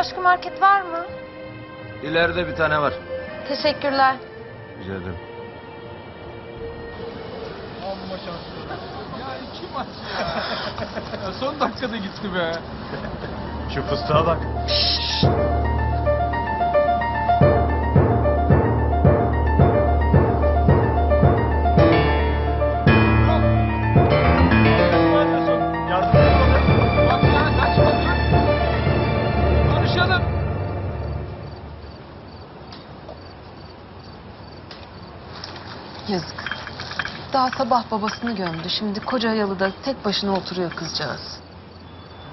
başka market var mı? İleride bir tane var. Teşekkürler. Rica ederim. Amma şanslı. Ya iki maç ya. ya son dakikada gitti be. Şu fıstığa bak. Yazık. Daha sabah babasını gömdü. Şimdi koca yalıda tek başına oturuyor kızcağız.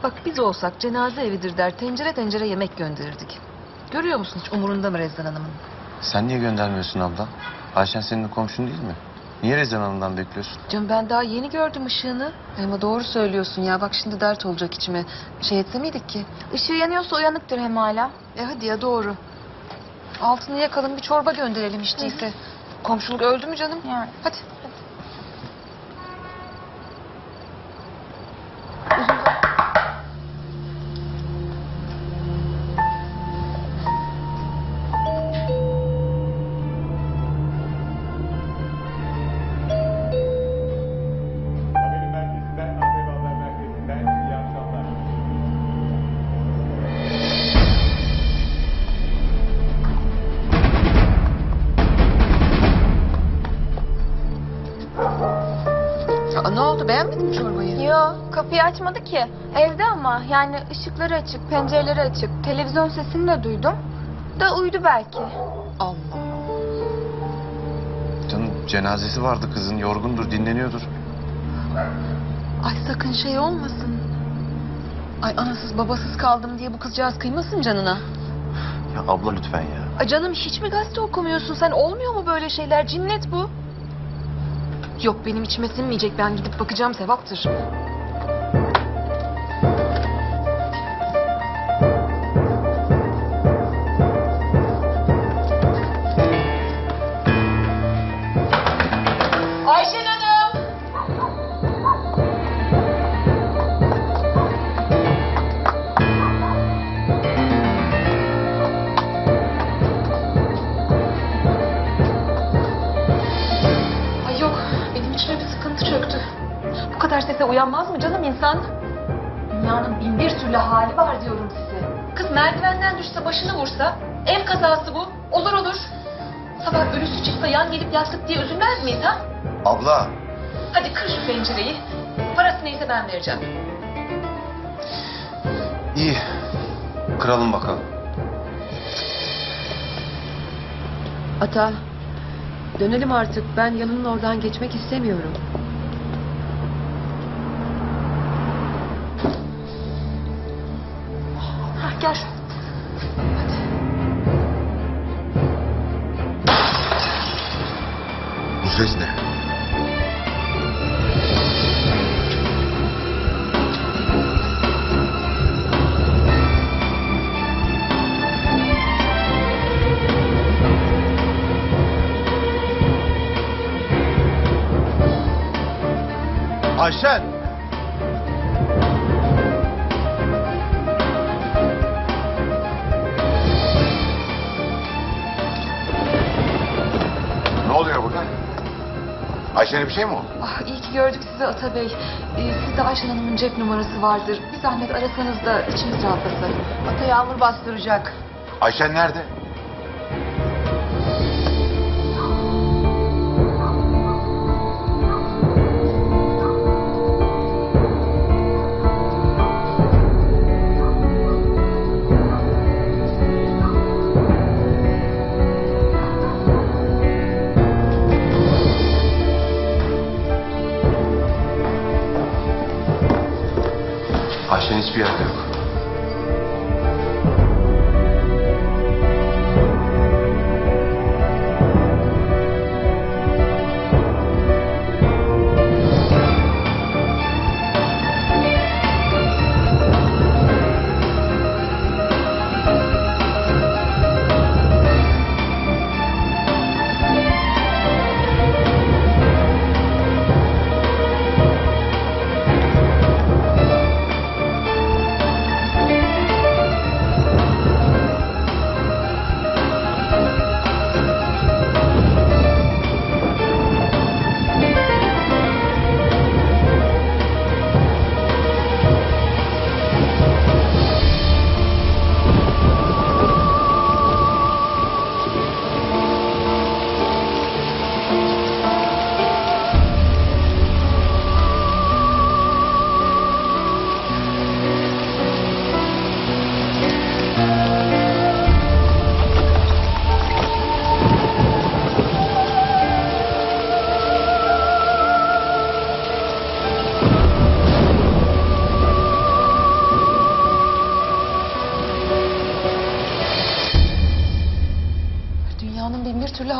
Bak biz olsak cenaze evidir der tencere tencere yemek gönderirdik. Görüyor musun hiç umurunda mı Rezan Hanım'ın? Sen niye göndermiyorsun abla? Ayşen senin komşun değil mi? Niye Rezan Hanım'dan bekliyorsun? Canım ben daha yeni gördüm ışığını. Ama doğru söylüyorsun ya bak şimdi dert olacak içime. Şey etse miydik ki? Işığı yanıyorsa uyanıktır hem hala. E hadi ya doğru. Altını yakalım bir çorba gönderelim hiç değilse. Komşuluk öldü mü canım? Yani. Hadi. Aa, ne oldu beğenmedin mi çorbayı? Yo kapıyı açmadı ki. Evde ama yani ışıkları açık, pencereleri açık. Televizyon sesini de duydum. Da uyudu belki. Allah. Canım cenazesi vardı kızın yorgundur dinleniyordur. Ay sakın şey olmasın. Ay anasız babasız kaldım diye bu kızcağız kıymasın canına. Ya abla lütfen ya. Ay canım hiç mi gazete okumuyorsun sen? Olmuyor mu böyle şeyler? Cinnet bu. Yok benim içime sinmeyecek. Ben gidip bakacağım sevaptır. Uyanmaz mı canım insan? Dünyanın bin bir türlü hali var diyorum size. Kız merdivenden düşse başını vursa ev kazası bu. Olur olur. Sabah ölüsü çıksa yan gelip yattık diye üzülmez miyiz ha? Abla. Hadi kır şu pencereyi. Parası neyse ben vereceğim. İyi. Kıralım bakalım. Ata, dönelim artık. Ben yanının oradan geçmek istemiyorum. Gel. Bu ses ne? Ayşen! Oluyor burada? Ayşe'ne bir şey mi oldu? Ah, iyi ki gördük sizi Ata Bey. Ee, sizde Ayşen Hanım'ın cep numarası vardır. Bir zahmet arasanız da içimiz rahatlasın. Ata yağmur bastıracak. Ayşen nerede?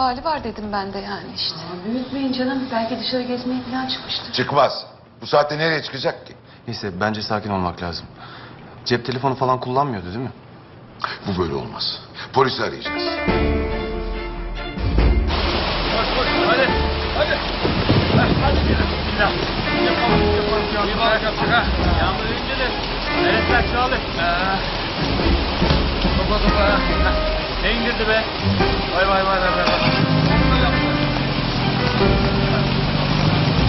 Hali var dedim ben de yani işte. Büyütmeyin canım. Belki dışarı gezmeye falan çıkmıştır. Çıkmaz. Bu saatte nereye çıkacak ki? Neyse bence sakin olmak lazım. Cep telefonu falan kullanmıyordu değil mi? Bu böyle olmaz. Polisi arayacağız. Koş koş hadi. Hadi. Hadi. Bismillah. Yapalım yapalım. Bir yapacak ha. Yağmur önce de. Evet sen çalış. Topa topa. Ne indirdi be? Vay vay vay vay vay.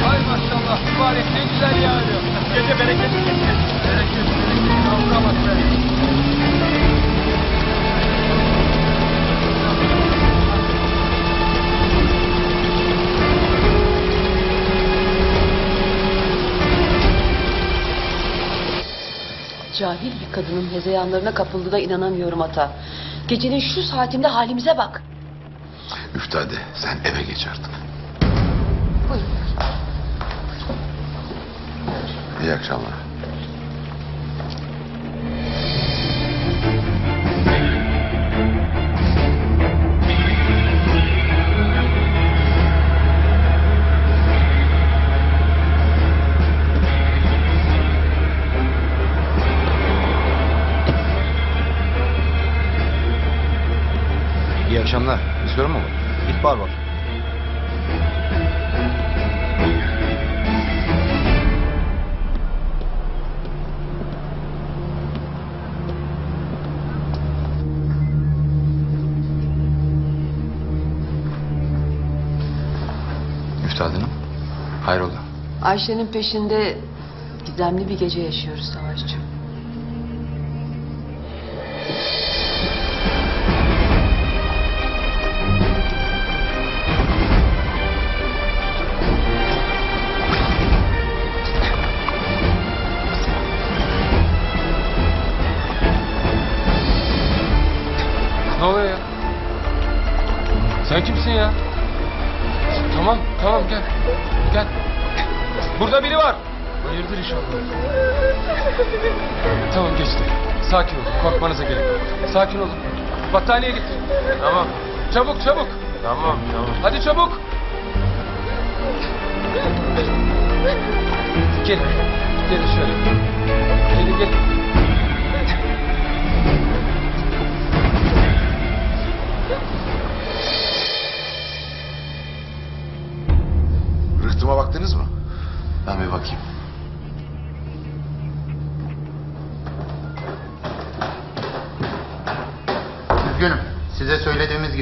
Vay maşallah. Mübarek ne güzel yağıyor. Gece bereketli geçsin. Bereket bereket. Yağmura bak Cahil bir kadının hezeyanlarına kapıldığına inanamıyorum ata. Gecenin şu saatinde halimize bak. Üftade sen eve geç artık. Buyurun. İyi akşamlar. Mu var? İhbar var. Üftad Hanım. Hayrola? Ayşe'nin peşinde gizemli bir gece yaşıyoruz Savaşçığım. Sen kimsin ya? Tamam, tamam gel. Gel. Burada biri var. Hayırdır inşallah. Tamam geçti. Sakin olun. Korkmanıza gerek yok. Sakin olun. Battaniye getir. Tamam. Çabuk çabuk. Tamam tamam. Hadi çabuk. Gel. Gelin şöyle. Gelin gelin.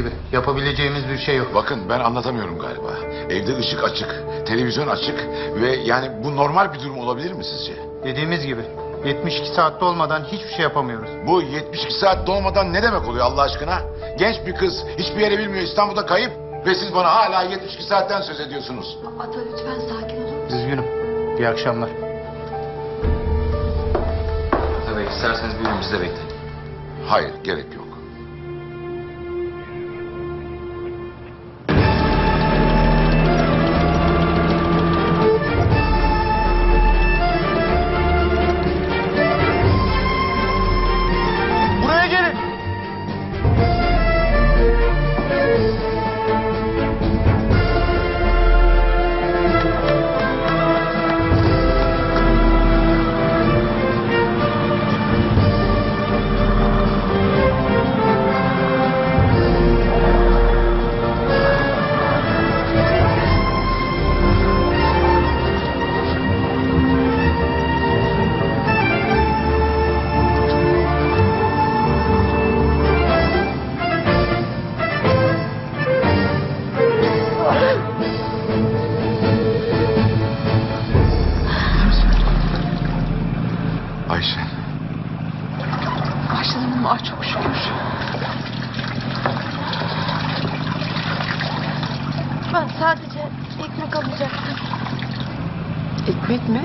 Gibi yapabileceğimiz bir şey yok. Bakın ben anlatamıyorum galiba. Evde ışık açık, televizyon açık ve yani bu normal bir durum olabilir mi sizce? Dediğimiz gibi 72 saatte olmadan hiçbir şey yapamıyoruz. Bu 72 saat dolmadan ne demek oluyor Allah aşkına? Genç bir kız hiçbir yere bilmiyor İstanbul'da kayıp ve siz bana hala 72 saatten söz ediyorsunuz. Ata lütfen sakin olun. Üzgünüm. İyi akşamlar. Tabii isterseniz buyurun biz de bekleyin. Hayır gerek yok. Sadece ekmek alacaktım. Ekmek mi?